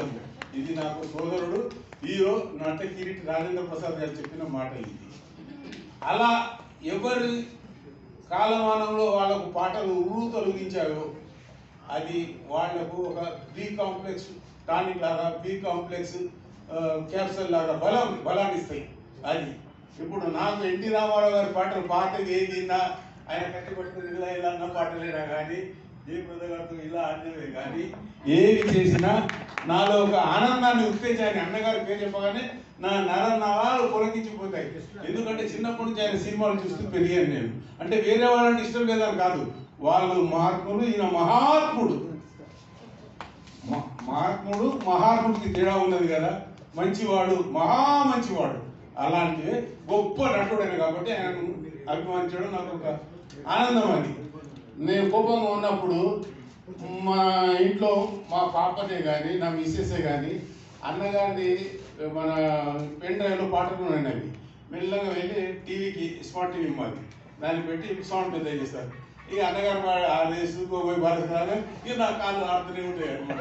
నిజం. ఇది నాకు సోదరుడు హీరో నట కిరీటి రాజేంద్ర ప్రసాద్ గారు చెప్పిన మాట ఇది. అలా ఎవరి కాలమానంలో వాళ్ళకు పాటలు ఉర్రు తొలగించాయో అది వాళ్ళకు ఒక బి కాంప్లెక్స్ టానిక్ లాగా బి కాంప్లెక్స్ క్యాప్సల్ లాగా బలం బలాన్ని ఇస్తాయి అది. ఇప్పుడు నాకు ఎన్టీ రామారావు గారి పాటలు పాతవి ఏదైనా ఆయన కట్టుబడుతుంది ఇలా ఇలా అన్న పాటలేనా కానీ ఏ గారితో ఇలా ఆడినవే కానీ ఏవి చేసినా నాలో ఒక ఆనందాన్ని ఉత్తేజాన్ని అన్నగారి పేరు చెప్పగానే నా నర నరాలు పొలకించిపోతాయి. ఎందుకంటే చిన్నప్పటి నుంచి ఆయన సినిమాలు చూస్తూ పెరిగాను నేను. అంటే వేరే వాళ్ళంటే ఇష్టం లేదని కాదు. వాళ్ళు మహాత్ములు ఈయన మహాత్ముడు. మహాత్ముడు మహాత్ముడికి తేడా ఉన్నది కదా. మంచివాడు మహా మంచివాడు. అలాంటి గొప్ప నటుడైన కాబట్టి ఆయన అభిమానించడం నాకు ఒక ఆనందం అది. నేను కోపంగా ఉన్నప్పుడు మా ఇంట్లో మా పాపనే కానీ నా మిస్సెసే కానీ అన్నగారిది మన పెన్ డ్రైవ్లో పాటలు ఉన్నాయి అవి. మెల్లగా వెళ్ళి టీవీకి స్మార్ట్ టీవీ మాది దాన్ని పెట్టి సౌండ్ పెద్ద చేస్తారు. ఇక అన్నగారు వా- రేసు పోయి బాధపడాలి ఇక నా కాళ్ళు ఆడుతూనే ఉంటాయి అనమాట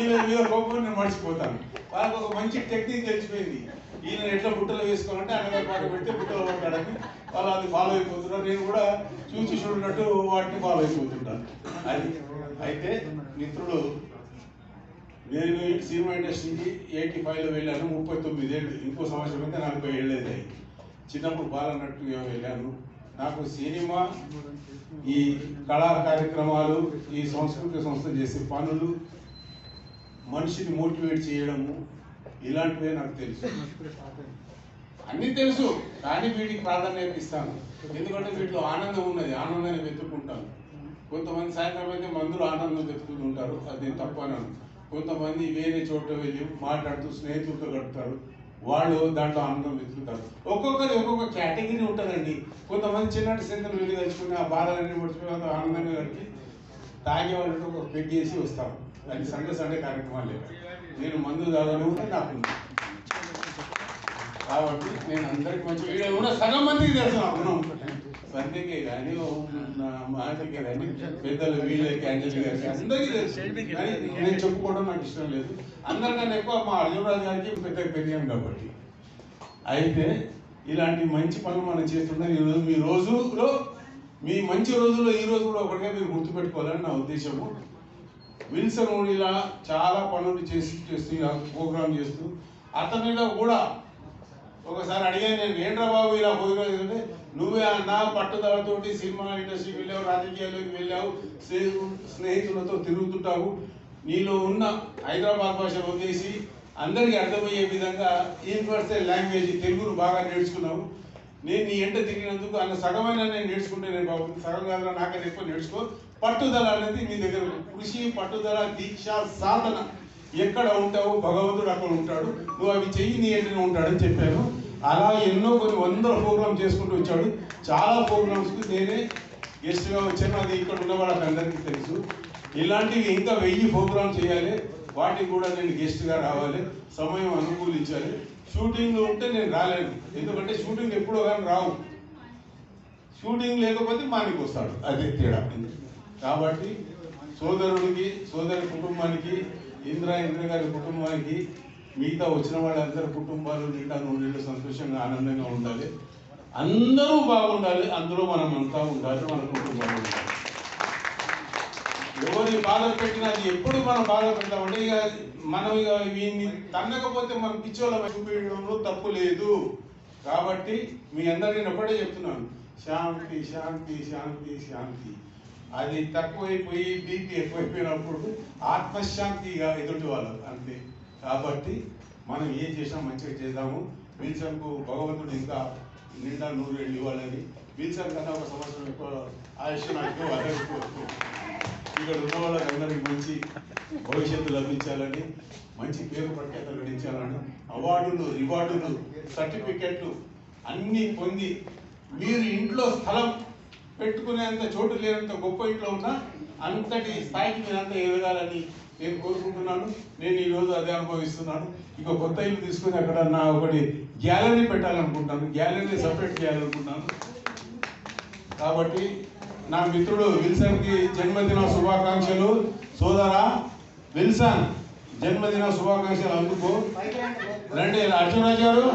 ఈయన మీద కోపం నేను మర్చిపోతాను. వాళ్ళకి ఒక మంచి టెక్నిక్ తెలిసిపోయింది. ఈయన ఎట్లా బుట్టలు వేసుకోవాలంటే అన్నగారు పాట పెడితే బుట్టలు పడతాడని వాళ్ళు అది ఫాలో అయిపోతున్నారు. నేను కూడా చూసి చూడనట్టు వాటిని ఫాలో అయిపోతుంటాను. అది. అయితే మిత్రుడు నేను సినిమా ఇండస్ట్రీకి ఎయిటీ ఫైవ్లో వెళ్ళాను ముప్పై తొమ్మిది ఏళ్ళు ఇంకో సంవత్సరం అయితే నలభై ఏళ్ళు అయ్యి చిన్నప్పుడు బాలన్నట్టుగా వెళ్ళాను. నాకు సినిమా ఈ కళా కార్యక్రమాలు ఈ సంస్కృతి సంస్థ చేసే పనులు మనిషిని మోటివేట్ చేయడము ఇలాంటివే నాకు తెలుసు. అన్నీ తెలుసు కానీ వీటికి ప్రాధాన్యత ఇస్తాను. ఎందుకంటే వీటిలో ఆనందం ఉన్నది ఆనందాన్ని వెతుక్కుంటాను. కొంతమంది సాయంత్రం అయితే మందులు ఆనందం వెతుకుతుంటారు అది నేను తప్పు కొంతమంది వేరే చోట వెళ్ళి మాట్లాడుతూ స్నేహితులతో గడుపుతారు. వాళ్ళు దాంట్లో ఆనందం వెతుకుతారు. ఒక్కొక్కరి ఒక్కొక్క కేటగిరీ ఉంటుందండి. కొంతమంది చిన్నటి సింతలు వెళ్ళి తెచ్చుకుని ఆ బాధలన్నీ అంత ఆనందంగా గడిపి తాగే వాళ్ళతో ఒక పెగ్గేసి వస్తాం అది సండే సండే కార్యక్రమాలు లేవు. నేను మందు తాగను నాకు. కాబట్టి నేను అందరికి మంచి ఉన్న సగం మందికి తెలుసు. అవును. సంధ్యకే కానీ మాటకే కానీ పెద్దలు వీళ్ళకి అంజలి గారికి అందరికీ తెలుసు. నేను చెప్పుకోవడం నాకు ఇష్టం లేదు. అందరికన్నా ఎక్కువ మా అర్జునరాజు గారికి పెద్దగా పెరిగాను కాబట్టి. అయితే ఇలాంటి మంచి పనులు మనం చేస్తుంటే ఈరోజు మీ రోజులో మీ మంచి రోజుల్లో ఈ రోజు కూడా ఒకటిగా మీరు గుర్తుపెట్టుకోవాలని నా ఉద్దేశము. విల్సన్ ఇలా చాలా పనులు చేసి చేస్తూ ఇలా ప్రోగ్రామ్ చేస్తూ అతనిలో కూడా ఒకసారి అడిగాను నేను ఏంట్రా బాబు ఇలా చేస్తుంటే నువ్వే అన్నా పట్టుదలతోటి సినిమా ఇండస్ట్రీకి వెళ్ళావు రాజకీయాల్లోకి వెళ్ళావు స్నేహితులతో తిరుగుతుంటావు. నీలో ఉన్న హైదరాబాద్ భాష వదిలేసి అందరికీ అర్థమయ్యే విధంగా యూనివర్సల్ లాంగ్వేజ్ తెలుగును బాగా నేర్చుకున్నావు. నేను నీ ఎంట తిరిగినందుకు అన్న సగమైన నేను నేర్చుకుంటే నేను బాబు సగం కాదు నాకన్నా ఎక్కువ నేర్చుకో. పట్టుదల అనేది నీ దగ్గర కృషి పట్టుదల దీక్ష సాధన. ఎక్కడ ఉంటావు భగవంతుడు అక్కడ ఉంటాడు. నువ్వు అవి చెయ్యి నీ ఎంటనే ఉంటాడని చెప్పాను. అలా ఎన్నో కొన్ని వందల ప్రోగ్రామ్ చేసుకుంటూ వచ్చాడు. చాలా ప్రోగ్రామ్స్కి నేనే గెస్ట్గా వచ్చాను. అది ఇక్కడ ఉన్న వాళ్ళకి అందరికీ తెలుసు. ఇలాంటివి ఇంకా వెయ్యి ప్రోగ్రామ్ చేయాలి. వాటికి కూడా నేను గెస్ట్గా రావాలి. సమయం అనుకూలించాలి. షూటింగ్లో ఉంటే నేను రాలేను. ఎందుకంటే షూటింగ్ ఎప్పుడో కానీ రావు. షూటింగ్ లేకపోతే మానికి వస్తాడు. అదే తేడా. కాబట్టి సోదరుడికి సోదరి కుటుంబానికి ఇంద్ర ఇంద్ర గారి కుటుంబానికి మిగతా వచ్చిన వాళ్ళందరి కుటుంబాలు నిండా నూనెళ్ళు సంతోషంగా ఆనందంగా ఉండాలి. అందరూ బాగుండాలి. అందులో మనం అంతా ఉండాలి. మన కుటుంబాలు ఉండాలి. ఎవరిని బాధ పెట్టినా అది ఎప్పుడు మనం బాధ పెడతామంటే ఇక మనం ఇక వీన్ని తన్నకపోతే మనం పిచ్చోళ్ళ చూపించడంలో తప్పు లేదు. కాబట్టి మీ అందరికీ నేను ఒకటే చెప్తున్నాను. శాంతి శాంతి శాంతి శాంతి. అది తక్కువైపోయి బీపీ ఎక్కువైపోయినప్పుడు ఆత్మశాంతిగా ఎదుటి వాళ్ళు. అంతే. కాబట్టి మనం ఏం చేసినా మంచిగా చేద్దాము. విల్సన్కు భగవంతుడు ఇంకా నిండా నూరు ఏళ్ళు ఇవ్వాలని. విల్సన్ కన్నా ఒక సంవత్సరం ఎక్కువ ఆయుష్ నాకు ఇక్కడ ఉన్న వాళ్ళకందరికీ మంచి భవిష్యత్తు లభించాలని మంచి పేరు ప్రఖ్యాతలు గడించాలని అవార్డులు రివార్డులు సర్టిఫికెట్లు అన్నీ పొంది మీరు ఇంట్లో స్థలం పెట్టుకునేంత చోటు లేనంత గొప్ప ఇంట్లో ఉన్నా అంతటి స్థాయికి మీరంతా ఎదగాలని నేను కోరుకుంటున్నాను. నేను ఈరోజు అదే అనుభవిస్తున్నాను. ఇక కొత్త ఇల్లు తీసుకుని అక్కడ నా ఒకటి గ్యాలరీ పెట్టాలనుకుంటాను గ్యాలరీ సపరేట్ చేయాలనుకుంటున్నాను. కాబట్టి నా మిత్రుడు విల్సన్కి జన్మదిన శుభాకాంక్షలు. సోదరా విల్సన్ జన్మదిన శుభాకాంక్షలు అందుకో. రండి అర్జునరాజు గారు